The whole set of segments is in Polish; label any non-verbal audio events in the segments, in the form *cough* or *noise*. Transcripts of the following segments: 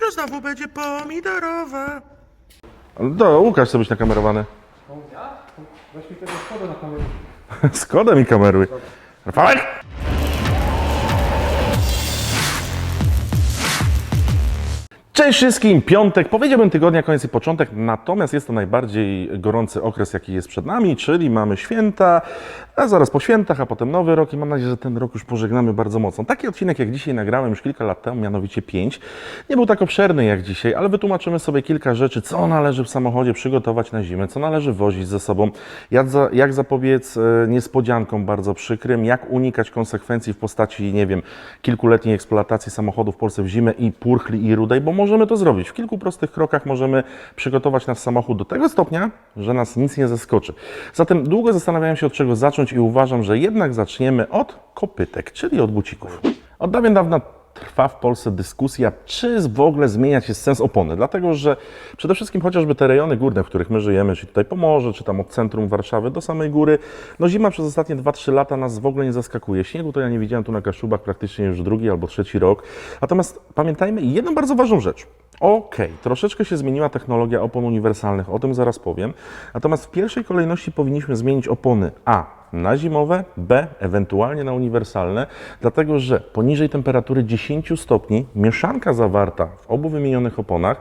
Jutro znowu będzie pomidorowa. Do, Łukasz chce być nakamerowany. Weź mi tego szkoda na kamerę. *laughs* Skoda mi kameruj. Rafałek! Cześć wszystkim, piątek, powiedziałbym tygodnia, koniec i początek, natomiast jest to najbardziej gorący okres, jaki jest przed nami, czyli mamy święta, a zaraz po świętach, a potem nowy rok i mam nadzieję, że ten rok już pożegnamy bardzo mocno. Taki odcinek jak dzisiaj nagrałem już kilka lat temu, mianowicie 5, nie był tak obszerny jak dzisiaj, ale wytłumaczymy sobie kilka rzeczy, co należy w samochodzie przygotować na zimę, co należy wozić ze sobą, jak, za, jak zapobiec e, niespodziankom bardzo przykrym, jak unikać konsekwencji w postaci, nie wiem, kilkuletniej eksploatacji samochodu w Polsce w zimę i purchli i rudej, bo możemy to zrobić. W kilku prostych krokach możemy przygotować nasz samochód do tego stopnia, że nas nic nie zaskoczy. Zatem długo zastanawiałem się od czego zacząć i uważam, że jednak zaczniemy od kopytek, czyli od bucików. Od dawien dawna trwa w Polsce dyskusja, czy w ogóle zmieniać jest sens opony. Dlatego, że przede wszystkim chociażby te rejony górne, w których my żyjemy, czyli tutaj Pomorze, czy tam od centrum Warszawy do samej góry, no zima przez ostatnie 2-3 lata nas w ogóle nie zaskakuje. Śniegu to ja nie widziałem tu na Kaszubach praktycznie już drugi albo trzeci rok. Natomiast pamiętajmy jedną bardzo ważną rzecz. Okej, troszeczkę się zmieniła technologia opon uniwersalnych, o tym zaraz powiem. Natomiast w pierwszej kolejności powinniśmy zmienić opony A na zimowe, B ewentualnie na uniwersalne, dlatego że poniżej temperatury 10 stopni mieszanka zawarta w obu wymienionych oponach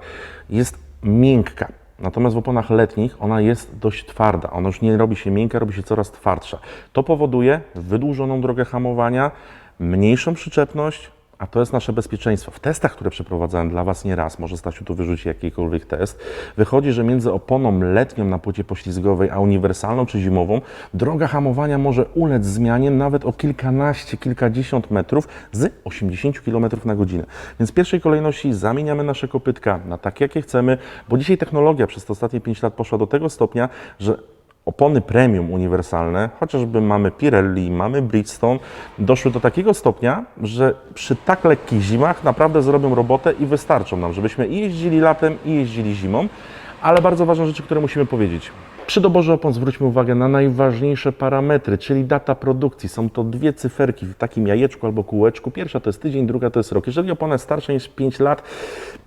jest miękka. Natomiast w oponach letnich ona jest dość twarda. Ona już nie robi się miękka, robi się coraz twardsza. To powoduje wydłużoną drogę hamowania, mniejszą przyczepność, a to jest nasze bezpieczeństwo. W testach, które przeprowadzałem dla Was nie raz, może Stasiu tu wyrzuci jakikolwiek test, wychodzi, że między oponą letnią na płycie poślizgowej, a uniwersalną czy zimową, droga hamowania może ulec zmianie nawet o kilkanaście, kilkadziesiąt metrów z 80 km na godzinę. Więc w pierwszej kolejności zamieniamy nasze kopytka na takie, jakie chcemy, bo dzisiaj technologia przez te ostatnie 5 lat poszła do tego stopnia, że opony premium uniwersalne, chociażby mamy Pirelli, mamy Bridgestone, doszły do takiego stopnia, że przy tak lekkich zimach naprawdę zrobią robotę i wystarczą nam, żebyśmy i jeździli latem, i jeździli zimą. Ale bardzo ważne rzeczy, które musimy powiedzieć. Przy doborze opon zwróćmy uwagę na najważniejsze parametry, czyli data produkcji. Są to dwie cyferki w takim jajeczku albo kółeczku. Pierwsza to jest tydzień, druga to jest rok. Jeżeli opona jest starsza niż 5 lat,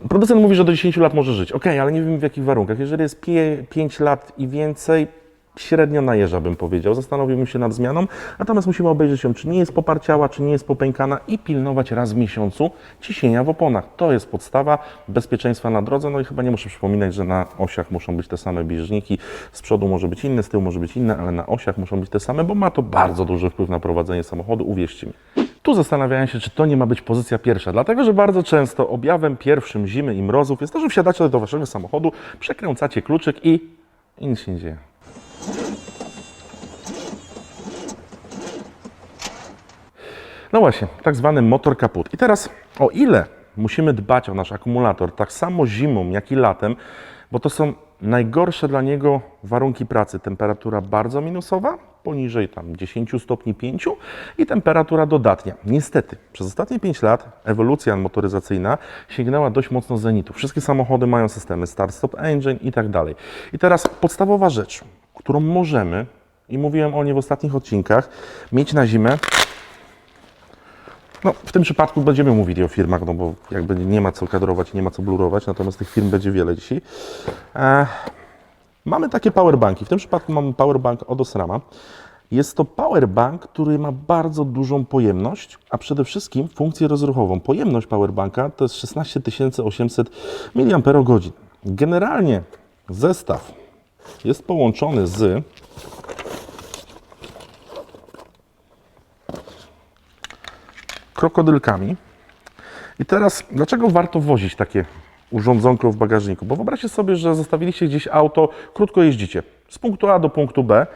producent mówi, że do 10 lat może żyć. Ok, ale nie wiem w jakich warunkach. Jeżeli jest 5 lat i więcej, średnio najeżdża, bym powiedział. Zastanowiłbym się nad zmianą, natomiast musimy obejrzeć ją, czy nie jest poparciała, czy nie jest popękana i pilnować raz w miesiącu ciśnienia w oponach. To jest podstawa bezpieczeństwa na drodze. No i chyba nie muszę przypominać, że na osiach muszą być te same bieżniki. Z przodu może być inne, z tyłu może być inne, ale na osiach muszą być te same, bo ma to bardzo duży wpływ na prowadzenie samochodu, uwierzcie mi. Tu zastanawiałem się, czy to nie ma być pozycja pierwsza, dlatego że bardzo często objawem pierwszym zimy i mrozów jest to, że wsiadacie do waszego samochodu, przekręcacie kluczyk i, i nic się nie dzieje. No właśnie, tak zwany motor kaput. I teraz o ile musimy dbać o nasz akumulator tak samo zimą, jak i latem, bo to są najgorsze dla niego warunki pracy. Temperatura bardzo minusowa, poniżej tam 10 stopni 5 i temperatura dodatnia. Niestety, przez ostatnie 5 lat ewolucja motoryzacyjna sięgnęła dość mocno zenitu. Wszystkie samochody mają systemy start-stop engine i tak dalej. I teraz podstawowa rzecz, którą możemy, i mówiłem o niej w ostatnich odcinkach, mieć na zimę, no, w tym przypadku będziemy mówili o firmach, no bo jakby nie ma co kadrować, nie ma co blurować, natomiast tych firm będzie wiele dzisiaj. E, mamy takie powerbanki. W tym przypadku mamy powerbank od Osrama. Jest to powerbank, który ma bardzo dużą pojemność, a przede wszystkim funkcję rozruchową. Pojemność powerbanka to jest 16 800 mAh. Generalnie zestaw jest połączony z krokodylkami. I teraz, dlaczego warto wozić takie urządzonko w bagażniku? Bo wyobraźcie sobie, że zostawiliście gdzieś auto, krótko jeździcie z punktu A do punktu B.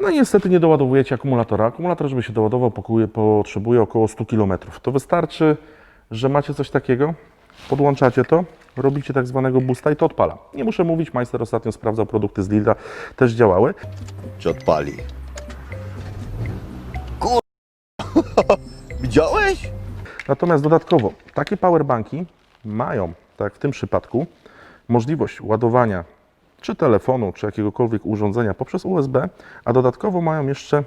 No i niestety nie doładowujecie akumulatora. Akumulator, żeby się doładował, potrzebuje około 100 km. To wystarczy, że macie coś takiego, podłączacie to, robicie tak zwanego boosta i to odpala. Nie muszę mówić, majster ostatnio sprawdzał produkty z Lidla, też działały. Cię odpali. Kur... *laughs* *laughs* Widziałeś? Natomiast dodatkowo takie powerbanki mają, tak jak w tym przypadku, możliwość ładowania czy telefonu, czy jakiegokolwiek urządzenia poprzez USB, a dodatkowo mają jeszcze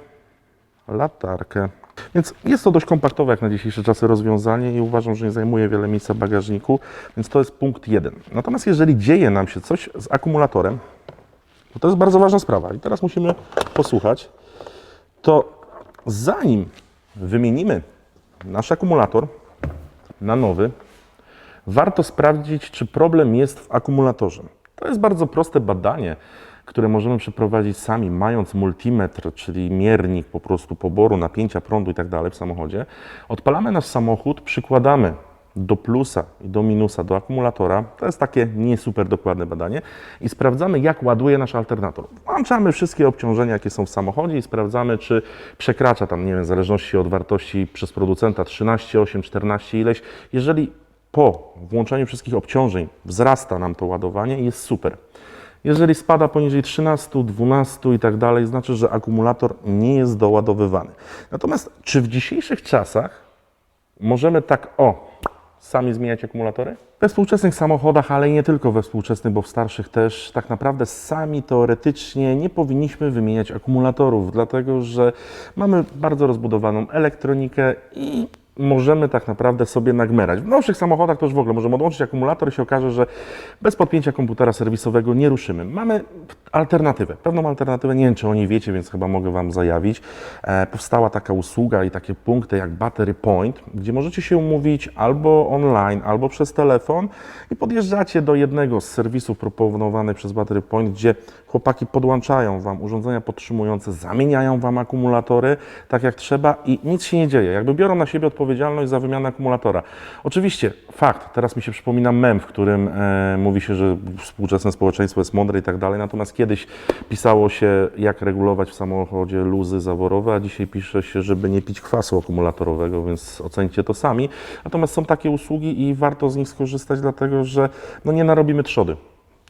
latarkę. Więc jest to dość kompaktowe jak na dzisiejsze czasy rozwiązanie i uważam, że nie zajmuje wiele miejsca w bagażniku, więc to jest punkt jeden. Natomiast jeżeli dzieje nam się coś z akumulatorem, to to jest bardzo ważna sprawa i teraz musimy posłuchać, to zanim wymienimy nasz akumulator na nowy, warto sprawdzić, czy problem jest w akumulatorze. To jest bardzo proste badanie, które możemy przeprowadzić sami, mając multimetr, czyli miernik po prostu poboru napięcia prądu i tak dalej w samochodzie. Odpalamy nasz samochód, przykładamy do plusa i do minusa do akumulatora. To jest takie nie super dokładne badanie i sprawdzamy, jak ładuje nasz alternator. Włączamy wszystkie obciążenia, jakie są w samochodzie i sprawdzamy, czy przekracza tam, nie wiem, w zależności od wartości przez producenta 13, 8, 14 ileś. Jeżeli po włączeniu wszystkich obciążeń wzrasta nam to ładowanie, jest super. Jeżeli spada poniżej 13, 12 i tak dalej, znaczy, że akumulator nie jest doładowywany. Natomiast czy w dzisiejszych czasach możemy tak o sami zmieniać akumulatory? We współczesnych samochodach, ale nie tylko we współczesnych, bo w starszych też, tak naprawdę sami teoretycznie nie powinniśmy wymieniać akumulatorów, dlatego że mamy bardzo rozbudowaną elektronikę i możemy tak naprawdę sobie nagmerać. W nowszych samochodach to już w ogóle możemy odłączyć akumulator i się okaże, że bez podpięcia komputera serwisowego nie ruszymy. Mamy alternatywę, pewną alternatywę, nie wiem czy o niej wiecie, więc chyba mogę Wam zajawić. E, powstała taka usługa i takie punkty jak Battery Point, gdzie możecie się umówić albo online, albo przez telefon i podjeżdżacie do jednego z serwisów proponowanych przez Battery Point, gdzie chłopaki podłączają Wam urządzenia podtrzymujące, zamieniają Wam akumulatory tak jak trzeba i nic się nie dzieje. Jakby biorą na siebie odpowiedzialność za wymianę akumulatora. Oczywiście, fakt, teraz mi się przypomina mem, w którym e, mówi się, że współczesne społeczeństwo jest mądre i tak dalej, natomiast kiedyś pisało się, jak regulować w samochodzie luzy zaworowe, a dzisiaj pisze się, żeby nie pić kwasu akumulatorowego, więc ocencie to sami. Natomiast są takie usługi i warto z nich skorzystać, dlatego że no, nie narobimy trzody.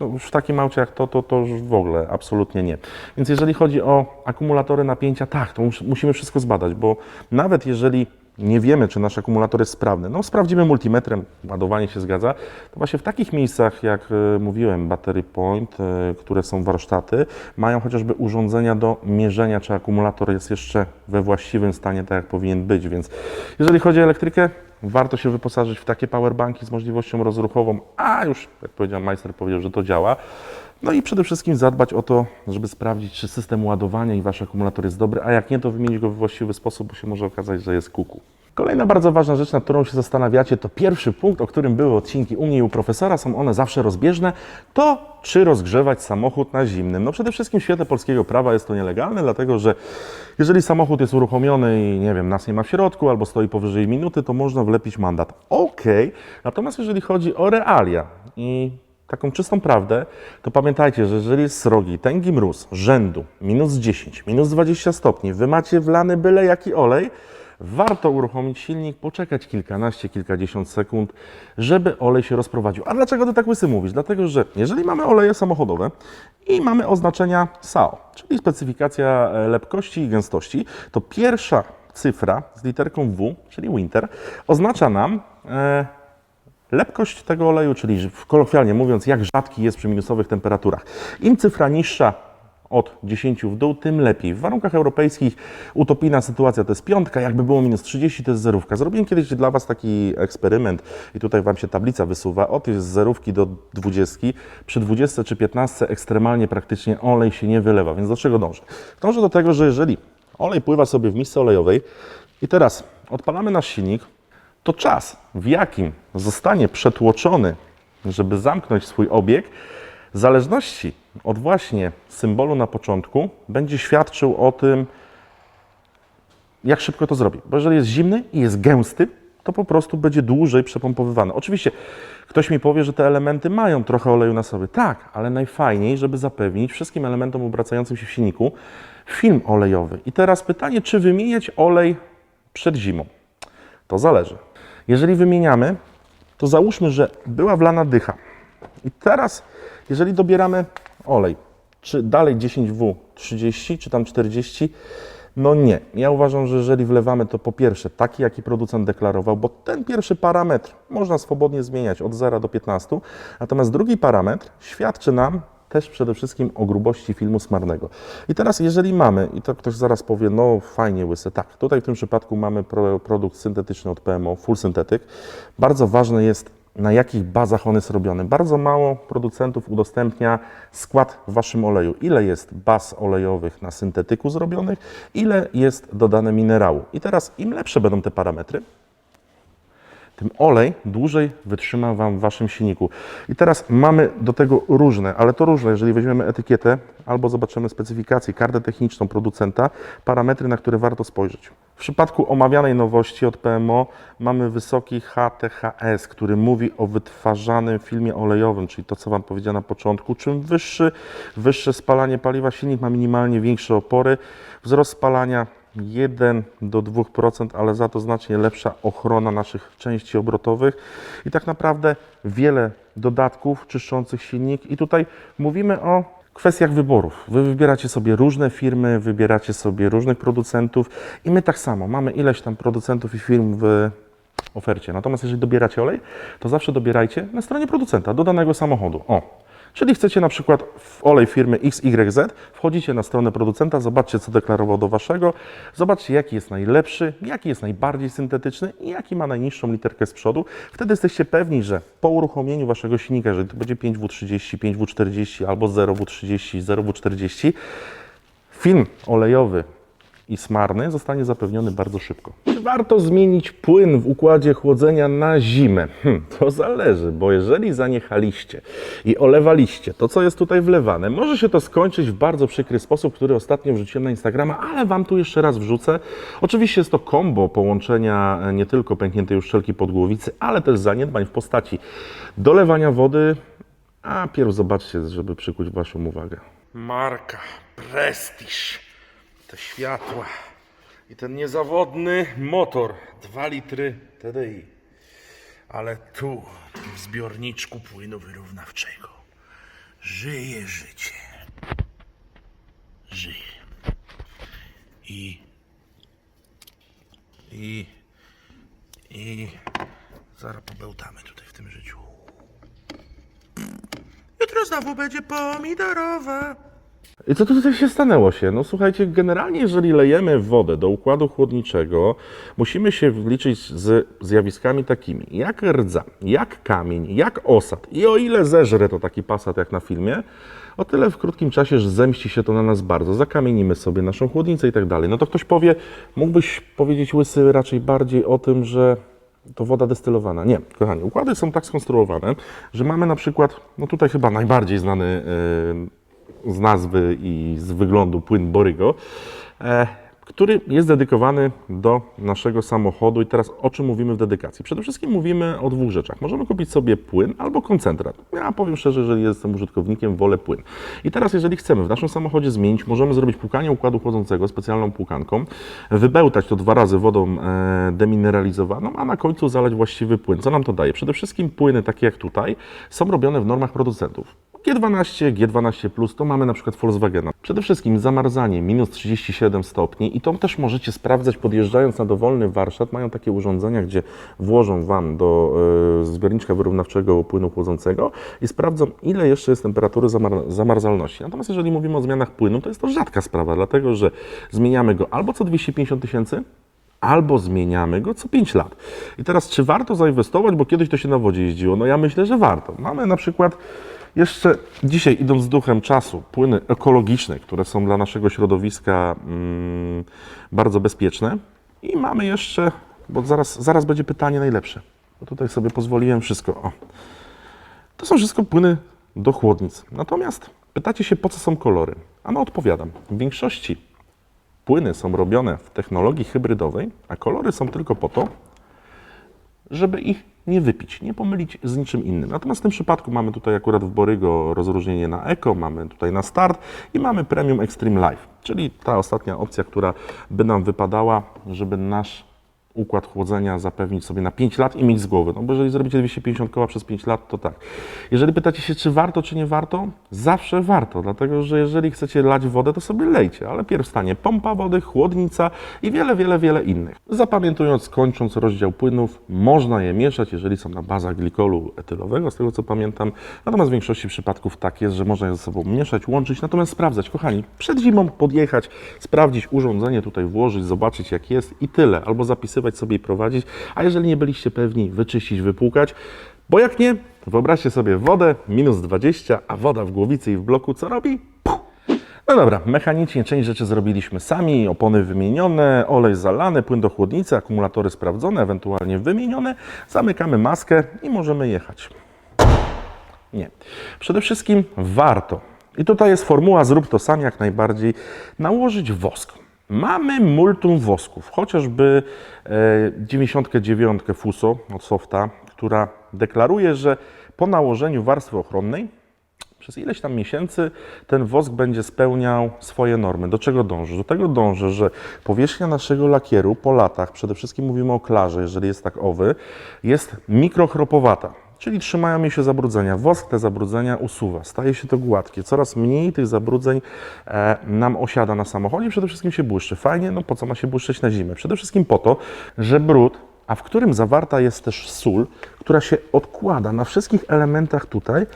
No, w takim aucie jak to, to, to już w ogóle absolutnie nie. Więc jeżeli chodzi o akumulatory napięcia, tak, to mus, musimy wszystko zbadać, bo nawet jeżeli nie wiemy, czy nasz akumulator jest sprawny, no sprawdzimy multimetrem, ładowanie się zgadza, to właśnie w takich miejscach, jak e, mówiłem, Battery Point, e, które są warsztaty, mają chociażby urządzenia do mierzenia, czy akumulator jest jeszcze we właściwym stanie, tak jak powinien być, więc jeżeli chodzi o elektrykę, warto się wyposażyć w takie powerbanki z możliwością rozruchową, a już, jak powiedział majster, powiedział, że to działa. No i przede wszystkim zadbać o to, żeby sprawdzić, czy system ładowania i wasz akumulator jest dobry, a jak nie, to wymienić go w właściwy sposób, bo się może okazać, że jest kuku. Kolejna bardzo ważna rzecz, nad którą się zastanawiacie, to pierwszy punkt, o którym były odcinki u mnie i u profesora, są one zawsze rozbieżne, to czy rozgrzewać samochód na zimnym. No przede wszystkim w świetle polskiego prawa jest to nielegalne, dlatego że jeżeli samochód jest uruchomiony i nie wiem, nas nie ma w środku albo stoi powyżej minuty, to można wlepić mandat. Okej, natomiast jeżeli chodzi o realia i taką czystą prawdę, to pamiętajcie, że jeżeli jest srogi, tęgi mróz rzędu minus 10, minus 20 stopni, wy macie wlany byle jaki olej, warto uruchomić silnik, poczekać kilkanaście, kilkadziesiąt sekund, żeby olej się rozprowadził. A dlaczego ty tak łysy mówisz? Dlatego, że jeżeli mamy oleje samochodowe i mamy oznaczenia SAO, czyli specyfikacja e, lepkości i gęstości, to pierwsza cyfra z literką W, czyli winter, oznacza nam e, lepkość tego oleju, czyli kolokwialnie mówiąc, jak rzadki jest przy minusowych temperaturach. Im cyfra niższa od 10 w dół, tym lepiej. W warunkach europejskich utopijna sytuacja to jest piątka, jakby było minus 30 to jest zerówka. Zrobiłem kiedyś dla Was taki eksperyment i tutaj Wam się tablica wysuwa. Od zerówki do 20. Przy 20 czy 15 ekstremalnie praktycznie olej się nie wylewa, więc do czego dążę? Dążę do tego, że jeżeli olej pływa sobie w misce olejowej i teraz odpalamy nasz silnik, to czas, w jakim zostanie przetłoczony, żeby zamknąć swój obieg, w zależności od właśnie symbolu na początku, będzie świadczył o tym, jak szybko to zrobi. Bo jeżeli jest zimny i jest gęsty, to po prostu będzie dłużej przepompowywany. Oczywiście ktoś mi powie, że te elementy mają trochę oleju na sobie. Tak, ale najfajniej, żeby zapewnić wszystkim elementom obracającym się w silniku film olejowy. I teraz pytanie, czy wymieniać olej przed zimą? To zależy. Jeżeli wymieniamy, to załóżmy, że była wlana dycha. I teraz, jeżeli dobieramy olej, czy dalej 10W 30, czy tam 40, no nie. Ja uważam, że jeżeli wlewamy, to po pierwsze taki, jaki producent deklarował, bo ten pierwszy parametr można swobodnie zmieniać od 0 do 15, natomiast drugi parametr świadczy nam też przede wszystkim o grubości filmu smarnego. I teraz, jeżeli mamy, i to ktoś zaraz powie, no fajnie łyse, tak, tutaj w tym przypadku mamy pro, produkt syntetyczny od PMO, full syntetyk. Bardzo ważne jest, na jakich bazach on jest robiony. Bardzo mało producentów udostępnia skład w waszym oleju. Ile jest baz olejowych na syntetyku zrobionych, ile jest dodane minerału. I teraz, im lepsze będą te parametry, tym olej dłużej wytrzyma Wam w Waszym silniku. I teraz mamy do tego różne, ale to różne, jeżeli weźmiemy etykietę albo zobaczymy specyfikację, kartę techniczną producenta, parametry, na które warto spojrzeć. W przypadku omawianej nowości od PMO mamy wysoki HTHS, który mówi o wytwarzanym filmie olejowym, czyli to, co Wam powiedziałem na początku. Czym wyższy, wyższe spalanie paliwa, silnik ma minimalnie większe opory. Wzrost spalania 1 do 2%, ale za to znacznie lepsza ochrona naszych części obrotowych i tak naprawdę wiele dodatków czyszczących silnik. I tutaj mówimy o kwestiach wyborów. Wy wybieracie sobie różne firmy, wybieracie sobie różnych producentów i my tak samo mamy ileś tam producentów i firm w ofercie. Natomiast jeżeli dobieracie olej, to zawsze dobierajcie na stronie producenta do danego samochodu. O, Czyli chcecie na przykład w olej firmy XYZ, wchodzicie na stronę producenta, zobaczcie co deklarował do waszego, zobaczcie jaki jest najlepszy, jaki jest najbardziej syntetyczny i jaki ma najniższą literkę z przodu. Wtedy jesteście pewni, że po uruchomieniu waszego silnika, jeżeli to będzie 5W30, 5W40 albo 0W30, 0W40, film olejowy i smarny zostanie zapewniony bardzo szybko. Czy warto zmienić płyn w układzie chłodzenia na zimę? Hm, to zależy, bo jeżeli zaniechaliście i olewaliście to, co jest tutaj wlewane, może się to skończyć w bardzo przykry sposób, który ostatnio wrzuciłem na Instagrama, ale Wam tu jeszcze raz wrzucę. Oczywiście jest to kombo połączenia e, nie tylko pękniętej uszczelki podgłowicy, ale też zaniedbań w postaci dolewania wody, a pierw zobaczcie, żeby przykuć Waszą uwagę. Marka, prestiż, te światła i ten niezawodny motor. 2 litry TDI. Ale tu, w zbiorniczku płynu wyrównawczego, żyje życie. Żyje. I... I... I... Zaraz pobełtamy tutaj w tym życiu. Jutro znowu będzie pomidorowa. I co tu tutaj się stanęło się? No słuchajcie, generalnie jeżeli lejemy wodę do układu chłodniczego, musimy się wliczyć z zjawiskami takimi jak rdza, jak kamień, jak osad. I o ile zeżre to taki pasat jak na filmie, o tyle w krótkim czasie, że zemści się to na nas bardzo. Zakamienimy sobie naszą chłodnicę i tak dalej. No to ktoś powie, mógłbyś powiedzieć łysy raczej bardziej o tym, że to woda destylowana. Nie, kochani, układy są tak skonstruowane, że mamy na przykład, no tutaj chyba najbardziej znany yy, z nazwy i z wyglądu płyn Borygo, e, który jest dedykowany do naszego samochodu. I teraz o czym mówimy w dedykacji? Przede wszystkim mówimy o dwóch rzeczach. Możemy kupić sobie płyn albo koncentrat. Ja powiem szczerze, jeżeli jestem użytkownikiem, wolę płyn. I teraz, jeżeli chcemy w naszym samochodzie zmienić, możemy zrobić płukanie układu chłodzącego specjalną płukanką, wybełtać to dwa razy wodą e, demineralizowaną, a na końcu zalać właściwy płyn. Co nam to daje? Przede wszystkim płyny takie jak tutaj są robione w normach producentów. G12, G12+, to mamy na przykład Volkswagena. Przede wszystkim zamarzanie minus 37 stopni i to też możecie sprawdzać podjeżdżając na dowolny warsztat. Mają takie urządzenia, gdzie włożą Wam do e, zbiorniczka wyrównawczego płynu chłodzącego i sprawdzą, ile jeszcze jest temperatury zamar zamarzalności. Natomiast jeżeli mówimy o zmianach płynu, to jest to rzadka sprawa, dlatego że zmieniamy go albo co 250 tysięcy, albo zmieniamy go co 5 lat. I teraz, czy warto zainwestować, bo kiedyś to się na wodzie jeździło? No ja myślę, że warto. Mamy na przykład jeszcze dzisiaj, idąc z duchem czasu, płyny ekologiczne, które są dla naszego środowiska mm, bardzo bezpieczne. I mamy jeszcze, bo zaraz, zaraz będzie pytanie najlepsze, bo tutaj sobie pozwoliłem wszystko. O. To są wszystko płyny do chłodnic. Natomiast pytacie się, po co są kolory? A no odpowiadam. W większości płyny są robione w technologii hybrydowej, a kolory są tylko po to, żeby ich nie wypić, nie pomylić z niczym innym. Natomiast w tym przypadku mamy tutaj akurat w Borygo rozróżnienie na Eco, mamy tutaj na Start i mamy Premium Extreme Life, czyli ta ostatnia opcja, która by nam wypadała, żeby nasz układ chłodzenia zapewnić sobie na 5 lat i mieć z głowy. No bo jeżeli zrobicie 250 koła przez 5 lat, to tak. Jeżeli pytacie się, czy warto, czy nie warto, zawsze warto, dlatego że jeżeli chcecie lać wodę, to sobie lejcie, ale pierw stanie pompa wody, chłodnica i wiele, wiele, wiele innych. Zapamiętując, kończąc rozdział płynów, można je mieszać, jeżeli są na bazach glikolu etylowego, z tego co pamiętam. Natomiast w większości przypadków tak jest, że można je ze sobą mieszać, łączyć, natomiast sprawdzać, kochani, przed zimą podjechać, sprawdzić urządzenie, tutaj włożyć, zobaczyć jak jest i tyle, albo zapisywać sobie prowadzić, a jeżeli nie byliście pewni, wyczyścić, wypłukać, bo jak nie, wyobraźcie sobie wodę minus 20, a woda w głowicy i w bloku co robi? Puh. No dobra, mechanicznie część rzeczy zrobiliśmy sami, opony wymienione, olej zalany, płyn do chłodnicy, akumulatory sprawdzone, ewentualnie wymienione. Zamykamy maskę i możemy jechać. Nie. Przede wszystkim warto, i tutaj jest formuła zrób to sam jak najbardziej, nałożyć wosk. Mamy multum wosków, chociażby e, 99 Fuso od Softa, która deklaruje, że po nałożeniu warstwy ochronnej przez ileś tam miesięcy ten wosk będzie spełniał swoje normy. Do czego dąży? Do tego dąży, że powierzchnia naszego lakieru po latach, przede wszystkim mówimy o klarze, jeżeli jest tak owy, jest mikrochropowata. Czyli trzymają jej się zabrudzenia. Wosk te zabrudzenia usuwa, staje się to gładkie. Coraz mniej tych zabrudzeń e, nam osiada na samochodzie przede wszystkim się błyszczy. Fajnie, no po co ma się błyszczeć na zimę? Przede wszystkim po to, że brud, a w którym zawarta jest też sól, która się odkłada na wszystkich elementach tutaj,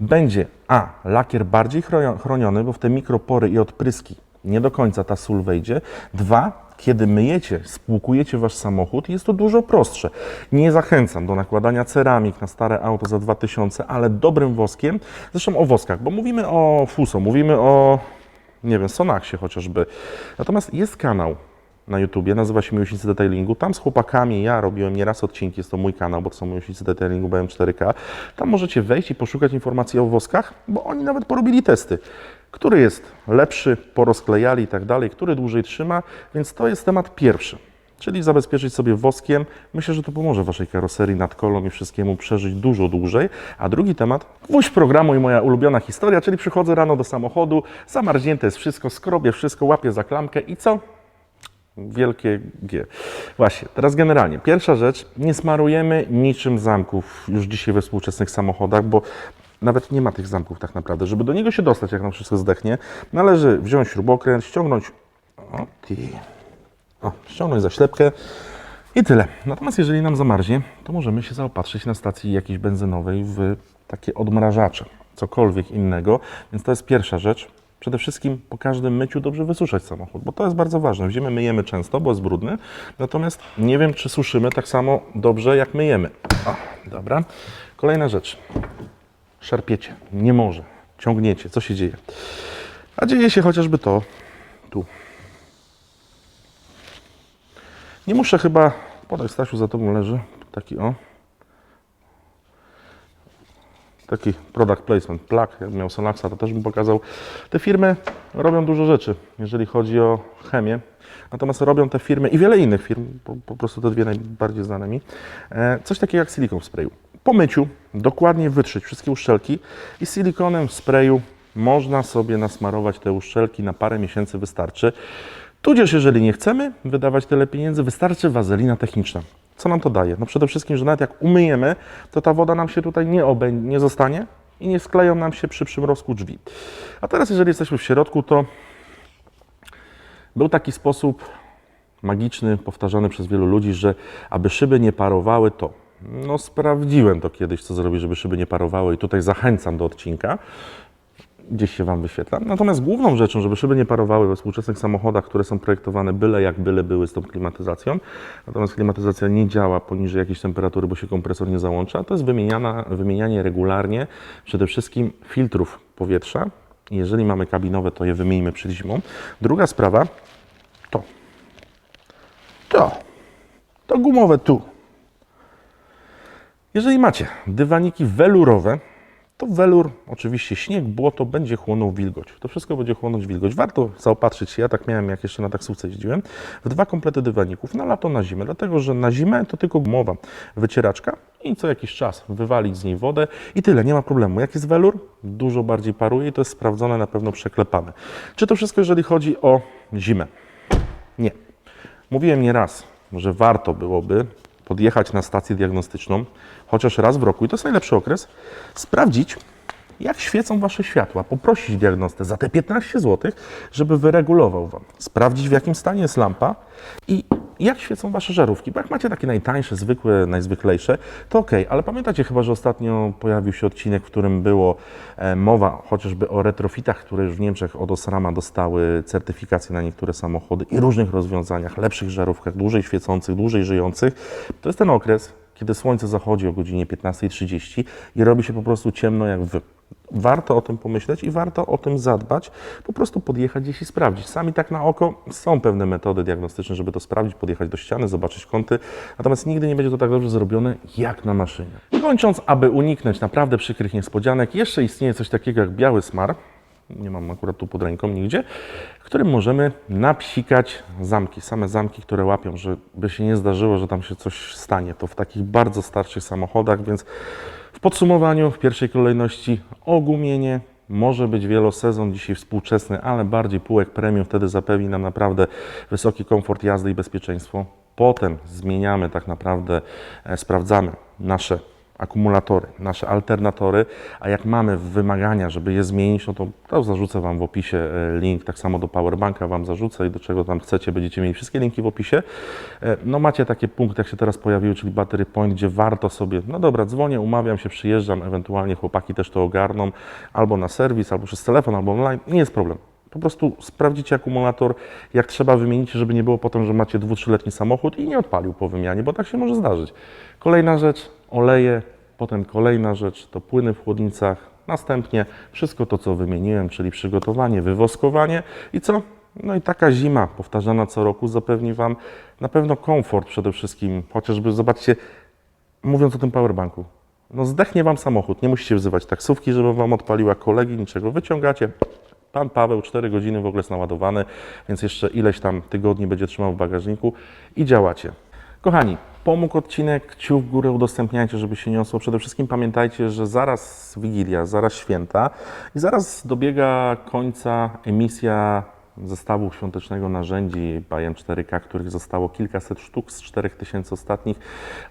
będzie a. lakier bardziej chronio- chroniony, bo w te mikropory i odpryski nie do końca ta sól wejdzie. Dwa, kiedy myjecie, spłukujecie wasz samochód, jest to dużo prostsze. Nie zachęcam do nakładania ceramik na stare auto za 2000, ale dobrym woskiem, zresztą o woskach, bo mówimy o Fuso, mówimy o, nie wiem, Sonaxie chociażby. Natomiast jest kanał na YouTubie, nazywa się Miłośnicy Detailingu. Tam z chłopakami ja robiłem nieraz odcinki, jest to mój kanał, bo to są Miłośnicy Detailingu BM4K. Tam możecie wejść i poszukać informacji o woskach, bo oni nawet porobili testy. Który jest lepszy, porozklejali i tak dalej, który dłużej trzyma, więc to jest temat pierwszy. Czyli zabezpieczyć sobie woskiem. Myślę, że to pomoże Waszej karoserii nad kolą i wszystkiemu przeżyć dużo dłużej. A drugi temat, gwóźdź programu i moja ulubiona historia, czyli przychodzę rano do samochodu, zamarznięte jest wszystko, skrobię wszystko, łapię za klamkę i co? Wielkie G. Właśnie, teraz generalnie. Pierwsza rzecz, nie smarujemy niczym zamków już dzisiaj we współczesnych samochodach, bo nawet nie ma tych zamków tak naprawdę. Żeby do niego się dostać, jak nam wszystko zdechnie, należy wziąć śrubokręt, ściągnąć, o o, ściągnąć zaślepkę i tyle. Natomiast jeżeli nam zamarznie, to możemy się zaopatrzyć na stacji jakiejś benzynowej w takie odmrażacze, cokolwiek innego. Więc to jest pierwsza rzecz. Przede wszystkim po każdym myciu dobrze wysuszać samochód, bo to jest bardzo ważne. W zimę myjemy często, bo jest brudny, natomiast nie wiem, czy suszymy tak samo dobrze, jak myjemy. O, dobra. Kolejna rzecz. Szarpiecie. Nie może. Ciągniecie. Co się dzieje? A dzieje się chociażby to tu. Nie muszę chyba. Podaj Stasiu, za tobą leży. Taki o. Taki product placement, plug, jak miał Sonaxa, to też bym pokazał. Te firmy robią dużo rzeczy, jeżeli chodzi o chemię. Natomiast robią te firmy i wiele innych firm, po, po prostu te dwie najbardziej znane mi, e, coś takiego jak silikon w sprayu. Po myciu dokładnie wytrzeć wszystkie uszczelki i silikonem w sprayu można sobie nasmarować te uszczelki na parę miesięcy wystarczy. Tudzież, jeżeli nie chcemy wydawać tyle pieniędzy, wystarczy wazelina techniczna. Co nam to daje? No przede wszystkim, że nawet jak umyjemy, to ta woda nam się tutaj nie, obę- nie zostanie i nie skleją nam się przy przymrozku drzwi. A teraz, jeżeli jesteśmy w środku, to był taki sposób magiczny, powtarzany przez wielu ludzi, że aby szyby nie parowały, to no sprawdziłem to kiedyś, co zrobić, żeby szyby nie parowały i tutaj zachęcam do odcinka gdzieś się Wam wyświetla. Natomiast główną rzeczą, żeby szyby nie parowały we współczesnych samochodach, które są projektowane byle jak byle były z tą klimatyzacją, natomiast klimatyzacja nie działa poniżej jakiejś temperatury, bo się kompresor nie załącza, to jest wymienianie regularnie przede wszystkim filtrów powietrza. Jeżeli mamy kabinowe, to je wymieńmy przed zimą. Druga sprawa to to, to gumowe tu. Jeżeli macie dywaniki welurowe, to welur, oczywiście śnieg, błoto będzie chłonął wilgoć. To wszystko będzie chłonąć wilgoć. Warto zaopatrzyć się, ja tak miałem jak jeszcze na taksówce jeździłem, w dwa komplety dywaników na lato, na zimę. Dlatego, że na zimę to tylko gumowa wycieraczka i co jakiś czas wywalić z niej wodę i tyle, nie ma problemu. Jak jest welur, dużo bardziej paruje i to jest sprawdzone, na pewno przeklepane. Czy to wszystko, jeżeli chodzi o zimę? Nie. Mówiłem nie raz, że warto byłoby podjechać na stację diagnostyczną chociaż raz w roku, i to jest najlepszy okres, sprawdzić, jak świecą Wasze światła, poprosić diagnostę za te 15 zł, żeby wyregulował Wam, sprawdzić w jakim stanie jest lampa i jak świecą Wasze żarówki. Bo jak macie takie najtańsze, zwykłe, najzwyklejsze, to ok, ale pamiętacie chyba, że ostatnio pojawił się odcinek, w którym było e, mowa chociażby o retrofitach, które już w Niemczech od Osrama dostały certyfikację na niektóre samochody i różnych rozwiązaniach, lepszych żarówkach, dłużej świecących, dłużej żyjących. To jest ten okres, kiedy słońce zachodzi o godzinie 15.30 i robi się po prostu ciemno jak wy. Warto o tym pomyśleć i warto o tym zadbać, po prostu podjechać gdzieś i sprawdzić. Sami tak na oko są pewne metody diagnostyczne, żeby to sprawdzić, podjechać do ściany, zobaczyć kąty, natomiast nigdy nie będzie to tak dobrze zrobione jak na maszynie. Kończąc, aby uniknąć naprawdę przykrych niespodzianek, jeszcze istnieje coś takiego jak biały smar, nie mam akurat tu pod ręką nigdzie, którym możemy napsikać zamki, same zamki, które łapią, żeby się nie zdarzyło, że tam się coś stanie. To w takich bardzo starszych samochodach, więc w podsumowaniu, w pierwszej kolejności ogumienie, może być wielosezon dzisiaj współczesny, ale bardziej półek premium wtedy zapewni nam naprawdę wysoki komfort jazdy i bezpieczeństwo. Potem zmieniamy tak naprawdę, e, sprawdzamy nasze akumulatory, nasze alternatory, a jak mamy wymagania, żeby je zmienić, no to, to zarzucę Wam w opisie e, link, tak samo do powerbanka Wam zarzucę i do czego tam chcecie, będziecie mieli wszystkie linki w opisie. E, No macie takie punkty, jak się teraz pojawiły, czyli Battery Point, gdzie warto sobie, no dobra, dzwonię, umawiam się, przyjeżdżam, ewentualnie chłopaki też to ogarną, albo na serwis, albo przez telefon, albo online, nie jest problem. Po prostu sprawdzicie akumulator, jak trzeba wymienić, żeby nie było potem, że macie dwu, trzyletni samochód i nie odpalił po wymianie, bo tak się może zdarzyć. Kolejna rzecz, oleje, potem kolejna rzecz to płyny w chłodnicach, następnie wszystko to, co wymieniłem, czyli przygotowanie, wywoskowanie i co? No i taka zima powtarzana co roku zapewni Wam na pewno komfort przede wszystkim, chociażby zobaczcie, mówiąc o tym powerbanku, no zdechnie Wam samochód, nie musicie wzywać taksówki, żeby Wam odpaliła kolegi, niczego, wyciągacie, Pan Paweł 4 godziny w ogóle jest naładowany, więc jeszcze ileś tam tygodni będzie trzymał w bagażniku i działacie. Kochani, pomógł odcinek, kciuk w górę udostępniajcie, żeby się niosło. Przede wszystkim pamiętajcie, że zaraz Wigilia, zaraz święta i zaraz dobiega końca emisja zestawu świątecznego narzędzi Bajem 4K, których zostało kilkaset sztuk z 4000 ostatnich.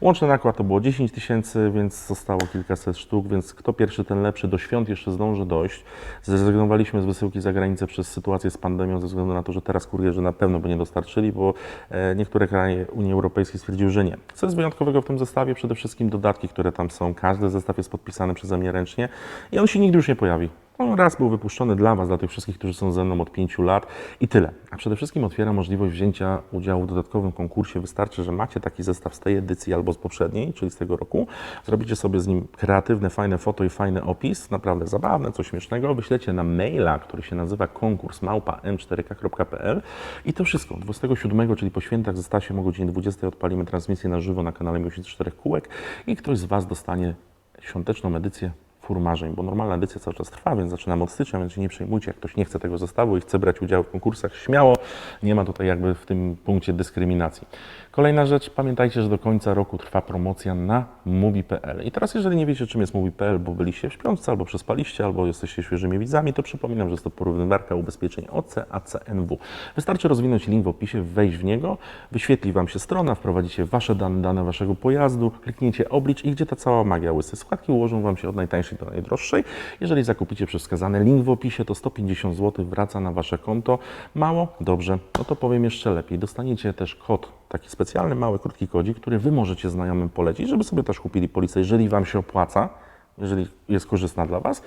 Łączny nakład to było 10 tysięcy, więc zostało kilkaset sztuk, więc kto pierwszy, ten lepszy. Do świąt jeszcze zdąży dojść. Zrezygnowaliśmy z wysyłki za granicę przez sytuację z pandemią, ze względu na to, że teraz kurierzy na pewno by nie dostarczyli, bo e, niektóre kraje Unii Europejskiej stwierdziły, że nie. Co jest wyjątkowego w tym zestawie? Przede wszystkim dodatki, które tam są. Każdy zestaw jest podpisany przeze mnie ręcznie i on się nigdy już nie pojawi. On raz był wypuszczony dla Was, dla tych wszystkich, którzy są ze mną od 5 lat i tyle. A przede wszystkim otwiera możliwość wzięcia udziału w dodatkowym konkursie. Wystarczy, że macie taki zestaw z tej edycji albo z poprzedniej, czyli z tego roku. Zrobicie sobie z nim kreatywne, fajne foto i fajny opis, naprawdę zabawne, coś śmiesznego. Wyślecie na maila, który się nazywa konkurs małpa m4k.pl i to wszystko. 27, czyli po świętach ze Stasiem o godzinie 20 odpalimy transmisję na żywo na kanale Miłość 4 Kółek i ktoś z Was dostanie świąteczną edycję fur marzeń, bo normalna edycja cały czas trwa, więc zaczynamy od stycznia, więc się nie przejmujcie, jak ktoś nie chce tego zestawu i chce brać udział w konkursach, śmiało, nie ma tutaj jakby w tym punkcie dyskryminacji. Kolejna rzecz, pamiętajcie, że do końca roku trwa promocja na mubi.pl. I teraz, jeżeli nie wiecie, czym jest mubi.pl, bo byliście w śpiączce, albo przespaliście, albo jesteście świeżymi widzami, to przypominam, że jest to porównywarka ubezpieczeń OC, ACNW. Wystarczy rozwinąć link w opisie, wejść w niego, wyświetli Wam się strona, wprowadzicie Wasze dane, dane Waszego pojazdu, klikniecie oblicz i gdzie ta cała magia łysy. Składki ułożą Wam się od najtańszej do najdroższej. Jeżeli zakupicie przez wskazany link w opisie, to 150 zł wraca na Wasze konto. Mało? Dobrze. No to powiem jeszcze lepiej. Dostaniecie też kod, taki specjalny, mały, krótki kodzik, który Wy możecie znajomym polecić, żeby sobie też kupili policję, jeżeli Wam się opłaca jeżeli jest korzystna dla Was.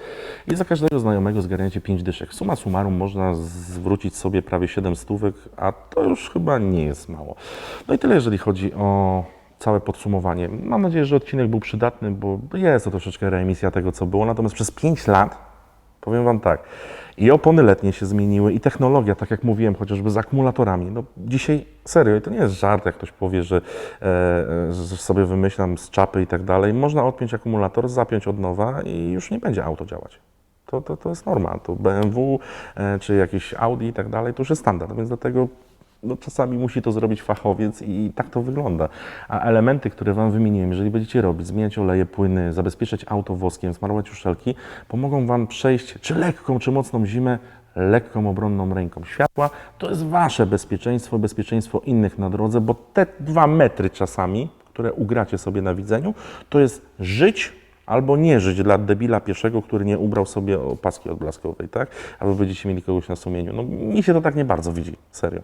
I za każdego znajomego zgarniacie 5 dyszek. Suma summarum można zwrócić sobie prawie 7 stówek, a to już chyba nie jest mało. No i tyle, jeżeli chodzi o całe podsumowanie. Mam nadzieję, że odcinek był przydatny, bo jest to troszeczkę reemisja tego, co było. Natomiast przez 5 lat Powiem Wam tak, i opony letnie się zmieniły, i technologia, tak jak mówiłem, chociażby z akumulatorami. No, dzisiaj serio, i to nie jest żart, jak ktoś powie, że, e, że sobie wymyślam z czapy i tak dalej. Można odpiąć akumulator, zapiąć od nowa i już nie będzie auto działać. To, to, to jest norma. To BMW e, czy jakieś Audi i tak dalej, to już jest standard, więc dlatego no, czasami musi to zrobić fachowiec i tak to wygląda. A elementy, które Wam wymieniłem, jeżeli będziecie robić, zmieniać oleje, płyny, zabezpieczać auto woskiem, smarować uszelki, pomogą Wam przejść czy lekką, czy mocną zimę lekką, obronną ręką światła. To jest Wasze bezpieczeństwo, bezpieczeństwo innych na drodze, bo te dwa metry czasami, które ugracie sobie na widzeniu, to jest żyć albo nie żyć dla debila pieszego, który nie ubrał sobie opaski odblaskowej, tak? Albo będziecie mieli kogoś na sumieniu. No mi się to tak nie bardzo widzi, serio.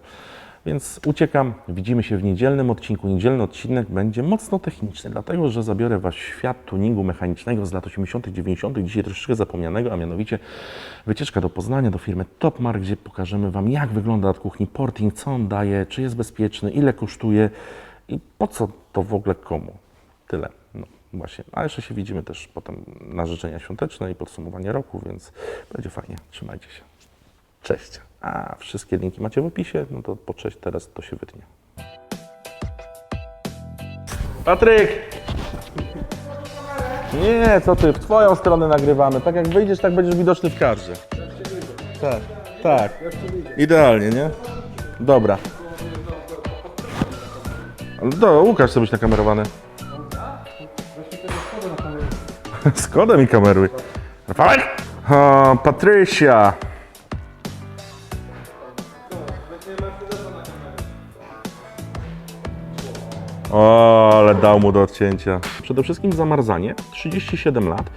Więc uciekam. Widzimy się w niedzielnym odcinku. Niedzielny odcinek będzie mocno techniczny, dlatego że zabiorę Was w świat tuningu mechanicznego z lat 80., 90., dzisiaj troszeczkę zapomnianego, a mianowicie wycieczka do Poznania, do firmy Topmar, gdzie pokażemy Wam, jak wygląda od kuchni porting, co on daje, czy jest bezpieczny, ile kosztuje i po co to w ogóle komu. Tyle. No właśnie. A jeszcze się widzimy też potem na życzenia świąteczne i podsumowanie roku, więc będzie fajnie. Trzymajcie się. Cześć. A wszystkie linki macie w opisie, no to po cześć teraz to się wytnie. Patryk! Nie, co ty, w twoją stronę nagrywamy. Tak jak wyjdziesz, tak będziesz widoczny w kadrze. Tak, tak. Idealnie, nie? Dobra. Do, Łukasz chce być nakamerowany. Weźmy tego spodu na kamerę. Z kodem i kameruj. Rafałek? O, Patrysia. O, ale dał mu do odcięcia. Przede wszystkim zamarzanie, 37 lat.